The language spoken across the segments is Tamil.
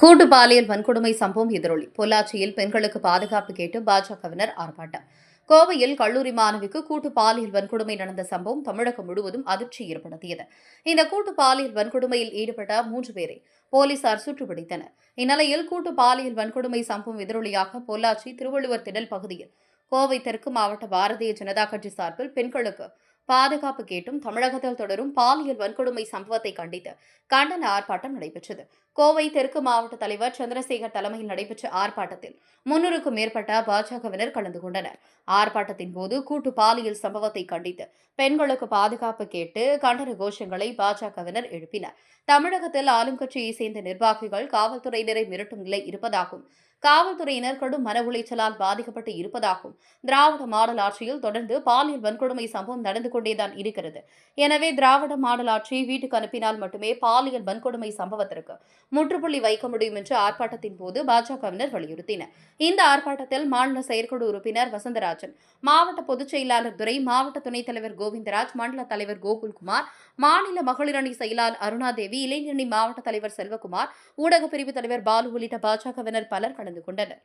கூட்டு பாலியல் வன்கொடுமை சம்பவம் எதிரொலி. பொள்ளாச்சியில் பெண்களுக்கு பாதுகாப்பு கேட்டு பாஜகவினர் ஆர்ப்பாட்டம். கோவையில் கல்லூரி மாணவிக்கு கூட்டு பாலியல் வன்கொடுமை நடந்த சம்பவம் தமிழகம் முழுவதும் அதிர்ச்சி ஏற்படுத்தியது. இந்த கூட்டு பாலியல் வன்கொடுமையில் ஈடுபட்ட மூன்று பேரை போலீசார் சுட்டுப்பிடித்தனர். இந்நிலையில் கூட்டு பாலியல் வன்கொடுமை சம்பவம் எதிரொலியாக பொள்ளாச்சி திருவள்ளுவர் திடல் பகுதியில் கோவை தெற்கு மாவட்ட பாரதிய ஜனதா கட்சி சார்பில் பெண்களுக்கு பாதுகாப்பு கேட்டும் தமிழகத்தில் தொடரும் பாலியல் வன்கொடுமை சம்பவத்தை கண்டித்து கண்டன ஆர்ப்பாட்டம் நடைபெற்றது. கோவை தெற்கு மாவட்ட தலைவர் சந்திரசேகர் தலைமையில் நடைபெற்ற ஆர்ப்பாட்டத்தில் முன்னூறுக்கும் மேற்பட்ட பாஜகவினர் கலந்து கொண்டனர். ஆர்ப்பாட்டத்தின் போது கூட்டு பாலியல் சம்பவத்தை கண்டித்து பெண்களுக்கு பாதுகாப்பு கேட்டு கண்டன கோஷங்களை பாஜகவினர் எழுப்பினர். தமிழகத்தில் ஆளும் கட்சியை சேர்ந்த நிர்வாகிகள் காவல்துறையினரை மிரட்டும் நிலை இருப்பதாகவும் காவல்துறையினர் கடும் மன உளைச்சலால் பாதிக்கப்பட்டு இருப்பதாகவும் திராவிட மாடல் ஆட்சியில் தொடர்ந்து பாலியல் வன்கொடுமை சம்பவம் நடந்து கொண்டேதான் இருக்கிறது. எனவே திராவிட மாடல் ஆட்சியை வீட்டுக்கு அனுப்பினால் மட்டுமே பாலியல் வன்கொடுமை சம்பவத்திற்கு முற்றுப்புள்ளி வைக்க முடியும் என்று ஆர்ப்பாட்டத்தின் போது பாஜகவினர் வலியுறுத்தினர். இந்த ஆர்ப்பாட்டத்தில் மாநில செயற்குழு உறுப்பினர் வசந்தராஜன் மாவட்ட பொதுச் செயலாளர் துரை மாவட்ட துணைத் தலைவர் கோவிந்தராஜ் மண்டல தலைவர் கோகுல்குமார் மாநில மகளிர் அணி செயலாளர் அருணாதேவி இளைஞரணி மாவட்ட தலைவர் செல்வகுமார் ஊடகப் பிரிவு தலைவர் பாலு உள்ளிட்ட பாஜகவினர் பலர் கலந்து கொண்டனர்.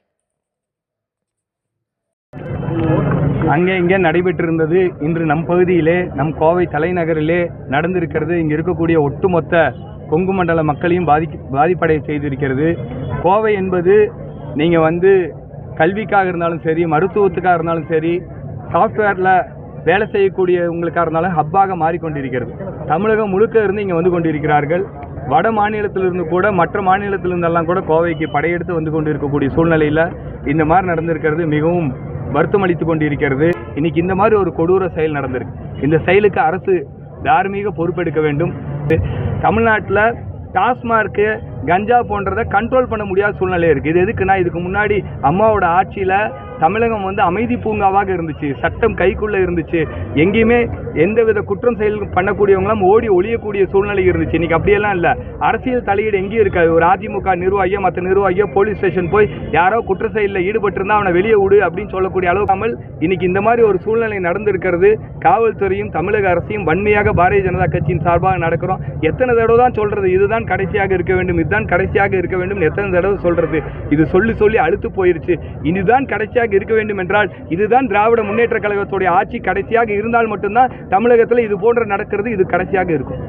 அங்கே இங்கே நடைபெற்றிருந்தது. இன்று நம் பகுதியிலே நம் கோவை தலைநகரிலே நடந்திருக்கிறது. இங்கே இருக்கக்கூடிய ஒட்டுமொத்த கொங்கு மண்டல மக்களையும் பாதி பாதிப்படைய செய்திருக்கிறது. கோவை என்பது நீங்கள் வந்து கல்விக்காக இருந்தாலும் சரி மருத்துவத்துக்காக இருந்தாலும் சரி சாஃப்ட்வேரில் வேலை செய்யக்கூடியவங்களுக்காக இருந்தாலும் ஹப்பாக மாறிக்கொண்டிருக்கிறது. தமிழகம் முழுக்க இருந்து இங்கே வந்து கொண்டிருக்கிறார்கள். வட மாநிலத்திலிருந்து கூட மற்ற மாநிலத்திலிருந்தெல்லாம் கூட கோவைக்கு படையெடுத்து வந்து கொண்டிருக்கக்கூடிய சூழ்நிலையில் இந்த மாதிரி நடந்திருக்கிறது மிகவும் வருத்தம் அளித்து கொண்டிருக்கிறது. இன்னைக்கு இந்த மாதிரி ஒரு கொடூர செயல் நடந்திருக்கு. இந்த செயலுக்கு அரசு தார்மீக பொறுப்பெடுக்க வேண்டும். தமிழ்நாட்டில் டாஸ்மார்க்கு கஞ்சா போன்றதை கண்ட்ரோல் பண்ண முடியாத சூழ்நிலை இருக்குது இது எதுக்குன்னா இதுக்கு முன்னாடி அம்மாவோட ஆட்சியில் தமிழகம் வந்து அமைதி பூங்காவாக இருந்துச்சு. சட்டம் கைக்குள்ளே இருந்துச்சு. எங்கேயுமே எந்தவித குற்றம் செயல் பண்ணக்கூடியவங்களாம் ஓடி ஒழியக்கூடிய சூழ்நிலை இருந்துச்சு. இன்றைக்கி அப்படியெல்லாம் இல்லை. அரசியல் தலையீடு எங்கேயும் இருக்காது. ஒரு அதிமுக நிர்வாகியோ மற்ற நிர்வாகியோ போலீஸ் ஸ்டேஷன் போய் யாரோ குற்ற செயலில் ஈடுபட்டிருந்தா அவனை வெளியே விடு அப்படின்னு சொல்லக்கூடிய அளவு தமிழ் இன்றைக்கி இந்த மாதிரி ஒரு சூழ்நிலை நடந்திருக்கிறது. காவல்துறையும் தமிழக அரசையும் வன்மையாக பாரதிய ஜனதா கட்சியின் சார்பாக நடக்கிறோம். எத்தனை தடவை தான் சொல்கிறது இதுதான் கடைசியாக இருக்க வேண்டும். இதுதான் கடைசியாக இருக்க வேண்டும் எத்தனை தடவை சொல்றது? இது சொல்லி சொல்லி அழுத்து போயிருச்சு. இதுதான் கடைசியாக இருக்க வேண்டும் என்றால் இதுதான் திராவிட முன்னேற்ற கழகத்துடைய ஆட்சி கடைசியாக இருந்தால் மட்டும்தான் தமிழகத்தில் இது போன்ற நடக்கிறது இது கடைசியாக இருக்கும்.